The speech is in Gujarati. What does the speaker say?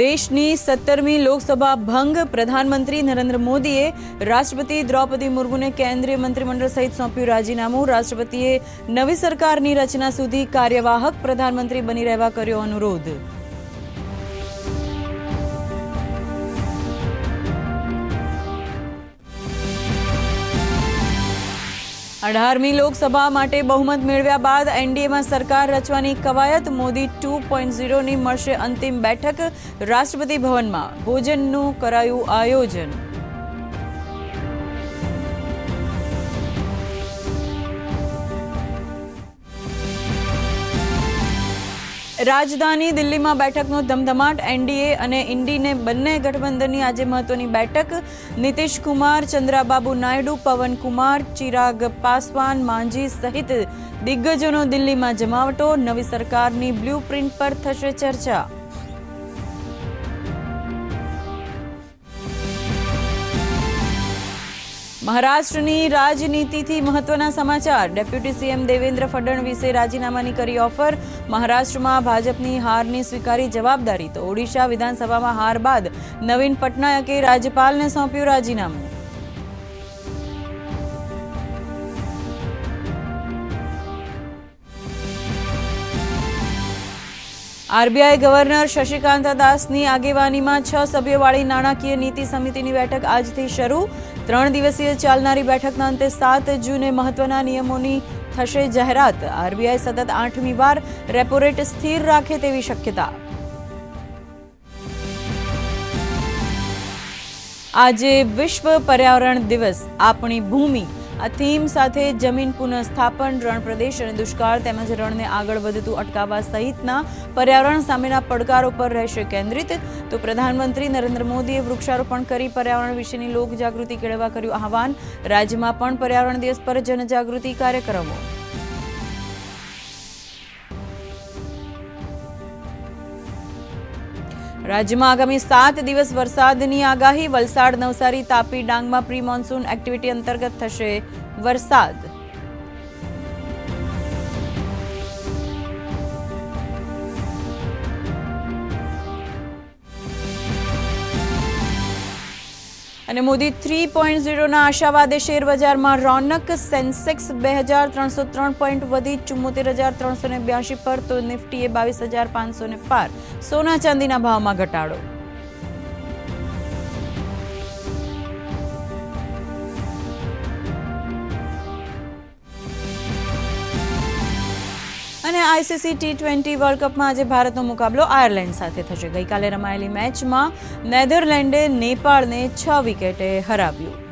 દેશની સત્તરમી લોકસભા ભંગ પ્રધાનમંત્રી નરેન્દ્ર મોદીએ રાષ્ટ્રપતિ દ્રૌપદી મુર્મુને કેન્દ્રીય મંત્રીમંડળ સહિત સોંપ્યું રાજીનામું. રાષ્ટ્રપતિએ નવી સરકારની રચના સુધી કાર્યવાહક પ્રધાનમંત્રી બની રહેવા કર્યો અનુરોધ. અઢારમી લોકસભા માટે બહુમત મેળવ્યા બાદ એનડીએમાં સરકાર રચવાની કવાયત. મોદી ટુ પોઈન્ટ ઝીરોની મળશે અંતિમ બેઠક રાષ્ટ્રપતિ ભવનમાં. ભોજનનું કરાયું આયોજન. રાજધાની દિલ્હીમાં બેઠકનો ધમધમાટ, એનડીએ અને ઇન્ડીને બંને ગઠબંધનની આજે મહત્વની બેઠક. નીતિશ કુમાર, ચંદ્રાબાબુ નાયડુ, પવન કુમાર, ચિરાગ પાસવાન, માંઝી સહિત દિગ્ગજોનો દિલ્હીમાં જમાવટો. નવી સરકારની બ્લુ પર થશે ચર્ચા. મહારાષ્ટ્રની રાજનીતિથી મહત્વના સમાચાર. ડેપ્યુટી સીએમ દેવેન્દ્ર ફડણવીસે રાજીનામાની કરી ઓફર. મહારાષ્ટ્રમાં ભાજપની હારની સ્વીકારી જવાબદારી. તો ઓડિશા વિધાનસભામાં હાર બાદ નવીન પટનાયકે રાજ્યપાલને સોંપ્યું રાજીનામું. આરબીઆઈ ગવર્નર શશિકાંત દાસની આગેવાનીમાં છ સભ્યોવાળી નાણાકીય નીતિ સમિતિની બેઠક આજથી શરૂ. ત્રણ દિવસીય ચાલનારી બેઠકના અંતે સાત જૂને મહત્વના નિયમોની થશે જાહેરાત. આરબીઆઈ સતત આઠમી વાર રેપો રેટ સ્થિર રાખે તેવી શક્યતા. આજે વિશ્વ પર્યાવરણ દિવસ, આપણી ભૂમિ. આ થીમ સાથે જમીન પુનઃસ્થાપન, રણ પ્રદેશ અને દુષ્કાળ તેમજ રણને આગળ વધતું અટકાવવા સહિતના પર્યાવરણ સામેના પડકારો પર રહેશે કેન્દ્રિત. તો પ્રધાનમંત્રી નરેન્દ્ર મોદીએ વૃક્ષારોપણ કરી પર્યાવરણ વિશેની લોકજાગૃતિ કેળવવા કર્યું આહવાન. રાજ્યમાં પણ પર્યાવરણ દિવસ પર જનજાગૃતિ કાર્યક્રમો. રાજ્યમાં આગામી સાત દિવસ વરસાદની આગાહી. વલસાડ, નવસારી, તાપી, ડાંગમાં પ્રી મોન્સૂન એક્ટિવિટી અંતર્ગત થશે વરસાદ. અને મોદી થ્રી પોઈન્ટ ઝીરોના આશાવાદે શેરબજારમાં રોનક, સેન્સેક્સ બે હજાર ત્રણસો ત્રણ પોઈન્ટ વધી ચુમ્મોતેર હજાર ત્રણસો ને બ્યાસી પર તો નિફ્ટીએ બાવીસ હજાર પાંચસો ને પાર. સોના ચાંદીના ભાવમાં ઘટાડો. અને આઈસીસી ટી ટ્વેન્ટી વર્લ્ડ કપમાં આજે ભારતનો મુકાબલો આયર્લેન્ડ સાથે થશે. ગઈકાલે રમાયેલી મેચમાં નેધરલેન્ડે નેપાળને છ વિકેટે હરાવ્યું.